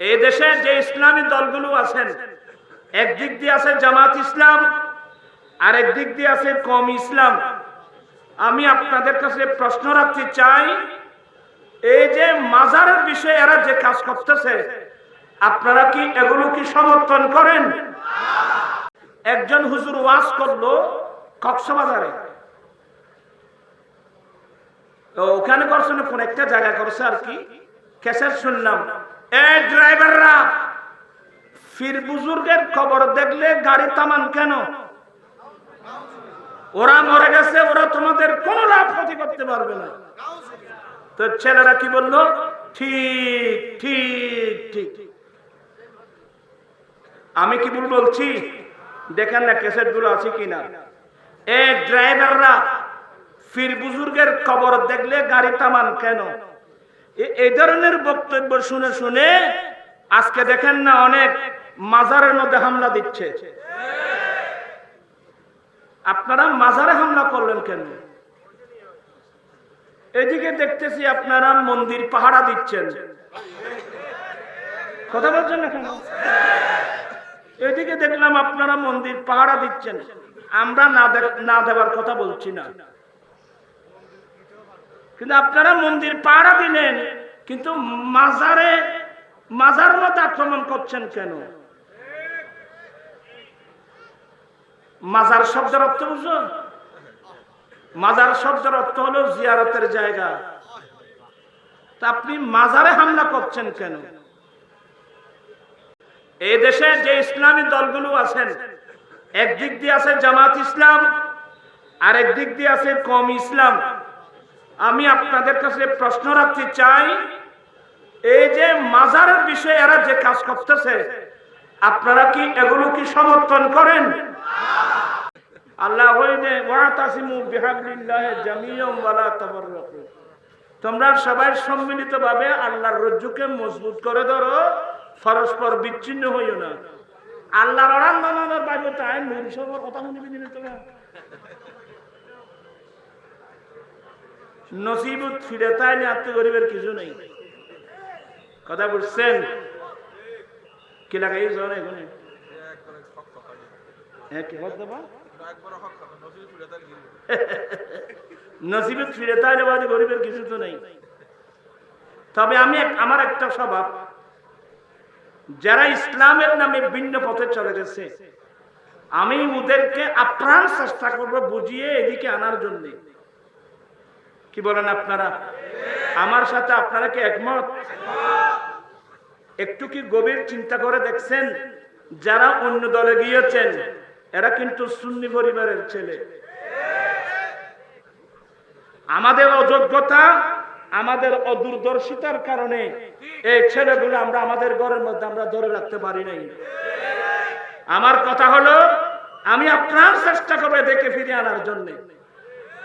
এই দেশে যে ইসলামী দলগুলো আছেন, একদিক দিয়ে আছে জামাত ইসলাম আর একদিক দিয়ে আছে কম ইসলাম। আমি আপনাদের কাছে প্রশ্ন রাখতে চাই, এই যে মাজারের বিষয়ে এরা যে কাজ করতেছে, আপনারা কি এগুলো কি সমর্থন করেন? একজন হুজুর ওয়াজ করল কক্সবাজারে। ওখানে করছে না, কোন একটা জায়গা করছে আর কি? কেসের শুনলাম। এই ড্রাইভাররা, ফির বুজুর্গের খবর দেখলে গাড়ি থামান কেন? ওরা মরে গেছে, ওরা তোমাদের কোনো লাভ ক্ষতি করতে পারবে না। তো ছেলেরা কি বলল? ঠিক ঠিক ঠিক। আমি কি ভুল বলছি? দেখেন না ক্যাসেটগুলো আছে কিনা। এ ড্রাইভাররা, ফির বুজুর্গের খবর দেখলে গাড়ি থামান কেন? এ- এই ধরনের বক্তব্য শুনে শুনে আজকে দেখেন না অনেক মাজারের মধ্যে হামলা দিচ্ছে। আপনারা মাজারে হামলা করলেন কেন? এদিকে দেখতেছি আপনারা মন্দির পাহারা দিচ্ছেন। কথা বলছেন না কেন? এদিকে দেখলাম আপনারা মন্দির পাহারা দিচ্ছেন। আমরা না দেওয়ার কথা বলছি না। কিন্তু আপনারা মন্দির পাহারা দিলেন, কিন্তু মাজারে, মাজার মধ্যে আক্রমণ করছেন কেন? মাজার শব্দের অর্থ বুঝো মাজার শব্দের অর্থ হলো জিয়ারতের জায়গা। তা আপনি মাজারে হামলা করছেন কেন? এই দেশে যে ইসলামী দলগুলো আছেন, একদিক দিয়ে আছে জামাত ইসলাম আর একদিক দিয়ে আছে কম ইসলাম। আমি আপনাদের কাছে প্রশ্ন রাখতে চাই, এই যে মাজারের বিষয়ে এরা যে কাজ করতেছে, আপনারা কি এগুলো কি সমর্থন করেন? আল্লাহ তোমরা সবাই সম্মিলিতভাবে আল্লাহর রজ্জুকে মজবুত করে ধরো পরস্পর বিচ্ছিন্ন হইও না। আল্লাহর অরান্দানের বাইরে তাই নূর কথা দিনে তোমরা নসিবত ফিরে তাই নিয়ে আত্ম গরিবের কিছু নেই। কথা কি লাগাই জন হ্যাঁ বাদে গরিবের কিছু তো নেই। তবে আমি আমার একটা স্বভাব। যারা ইসলামের নামে ভিন্ন পথে চলে গেছে, আমি ওদেরকে আপ্রাণ চেষ্টা করব বুঝিয়ে এদিকে আনার জন্য। কি বলেন আপনারা? আমার সাথে আপনারা কি একমত? একটু কি গভীর চিন্তা করে দেখছেন? যারা অন্য দলে গিয়েছেন, এরা কিন্তু সুন্নি পরিবারের ছেলে। আমাদের অযোগ্যতা, আমাদের অদূরদর্শিতার কারণে এই ছেলেগুলো আমরা আমাদের ঘরের মধ্যে আমরা ধরে রাখতে পারি নাই। আমার কথা হলো, আমি আপনার চেষ্টা করব দেখে ফিরে আনার জন্য।